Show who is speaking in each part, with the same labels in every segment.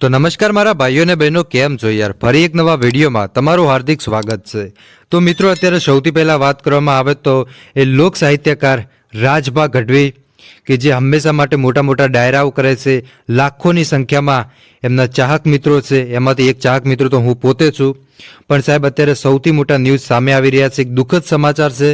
Speaker 1: તો નમસ્કાર મારા ભાઈઓ અને બહેનો, કેમ છો યાર? ફરી એક નવા વિડીયોમાં તમારું હાર્દિક સ્વાગત છે. તો મિત્રો, અત્યારે સૌથી પહેલાં વાત કરવામાં આવે તો એ લોક સાહિત્યકાર રાજભા ગઢવી કે જે હંમેશા માટે મોટા મોટા ડાયરાઓ કરે છે, લાખોની સંખ્યામાં એમના ચાહક મિત્રો છે, એમાંથી એક ચાહક મિત્રો તો હું પોતે છું. પણ સાહેબ, અત્યારે સૌથી મોટા ન્યૂઝ સામે આવી રહ્યા છે, એક દુઃખદ સમાચાર છે,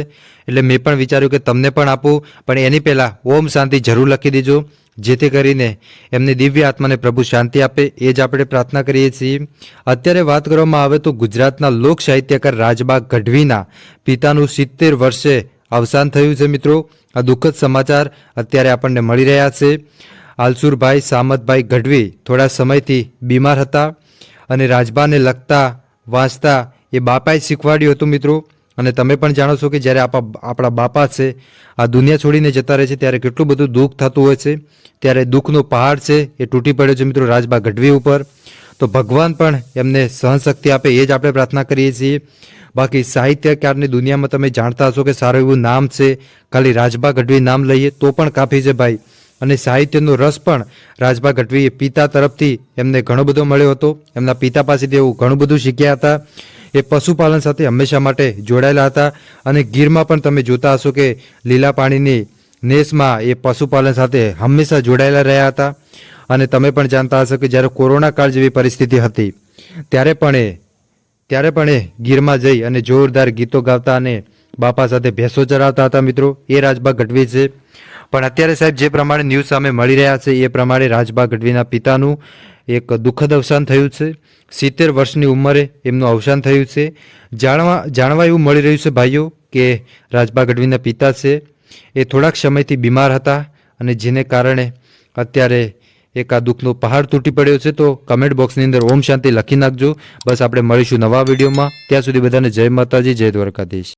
Speaker 1: એટલે મેં પણ વિચાર્યું કે તમને પણ આપું, પણ એની પહેલાં ઓમ શાંતિ જરૂર લખી દેજો, જેથી કરીને એમની દિવ્ય આત્માને પ્રભુ શાંતિ આપે, એ જ આપણે પ્રાર્થના કરીએ છીએ. અત્યારે વાત કરવામાં આવે તો ગુજરાતના લોક સાહિત્યકાર રાજબા ગઢવીના પિતાનું સિત્તેર વર્ષે અવસાન થયું છે, મિત્રો. આ દુઃખદ સમાચાર અત્યારે આપણને મળી રહ્યા છે. આલસુરભાઈ, સામતભાઈ ગઢવી થોડા સમયથી બીમાર હતા અને રાજબાને લખતા, વાંચતા એ બાપાએ શીખવાડ્યું હતું મિત્રો. અને તમે પણ જાણો છો કે જ્યારે આપણા આપણા બાપા છે, આ દુનિયા છોડીને જતા રહે છે, ત્યારે કેટલું બધું દુઃખ થતું હોય છે. ત્યારે દુઃખનો પહાડ છે એ તૂટી પડ્યો છે મિત્રો રાજબા ગઢવી ઉપર. તો ભગવાન પણ એમને સહનશક્તિ આપે એ જ આપણે પ્રાર્થના કરીએ છીએ. બાકી સાહિત્યકારની દુનિયામાં તમે જાણતા હશો કે સારું એવું નામ છે. ખાલી રાજભા ગઢવી નામ લઈએ તો પણ કાફી છે ભાઈ. અને સાહિત્યનો રસ પણ રાજભા ગઢવીએ પિતા તરફથી એમને ઘણો બધો મળ્યો હતો. એમના પિતા પાસેથી એવું ઘણું બધું શીખ્યા હતા. એ પશુપાલન સાથે હંમેશા માટે જોડાયેલા હતા. અને ગીરમાં પણ તમે જોતા હશો કે લીલા પાણીની નેસમાં એ પશુપાલન સાથે હંમેશા જોડાયેલા રહ્યા હતા. અને તમે પણ જાણતા હશો કે જ્યારે કોરોના કાળ જેવી પરિસ્થિતિ હતી, ત્યારે પણ એ ત્યારે પણ એ ગીરમાં જઈ અને જોરદાર ગીતો ગાતા અને બાપા સાથે ભેંસો ચરાવતા હતા મિત્રો. એ રાજબા ગઢવી છે. પણ અત્યારે સાહેબ જે પ્રમાણે ન્યૂઝ સામે મળી રહ્યા છે, એ પ્રમાણે રાજબા ગઢવીના પિતાનું એક દુઃખદ અવસાન થયું છે. સિત્તેર વર્ષની ઉંમરે એમનું અવસાન થયું છે. જાણવા જાણવા એવું મળી રહ્યું છે ભાઈઓ કે રાજબા ગઢવીના પિતા છે. એ થોડાક સમયથી બીમાર હતા અને જેને કારણે અત્યારે એક આ દુઃખનો પહાડ તૂટી પડ્યો છે, તો કમેન્ટ બોક્સની અંદર ઓમ શાંતિ લખી નાખજો. બસ આપણે મળીશું નવા વિડીયોમાં. ત્યાં સુધી બધાને જય માતાજી, જય દ્વારકાધીશ.